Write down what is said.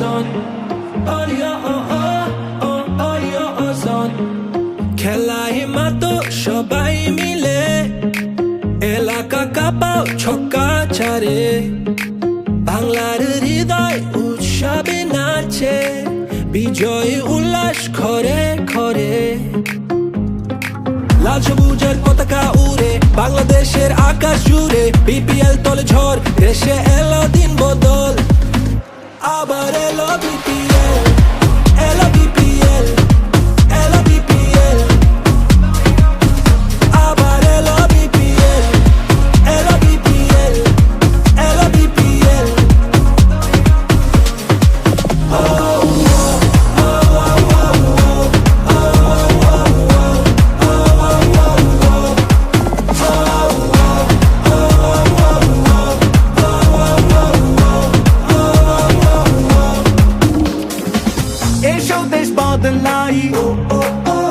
oh, oh, yeah, oh, son. খেলায় মাতো সবাই মিলে এলাকা কাপাও ছক্কা ছাড়ে বাংলার হৃদয় উৎসবে নাচে বিজয় উল্লাস খরে খরে লাল সবুজের পতাকা উড়ে বাংলাদেশের আকাশ জুড়ে বিপিএল তলে ঝড় দেশে बादल आई ओ ओ ओ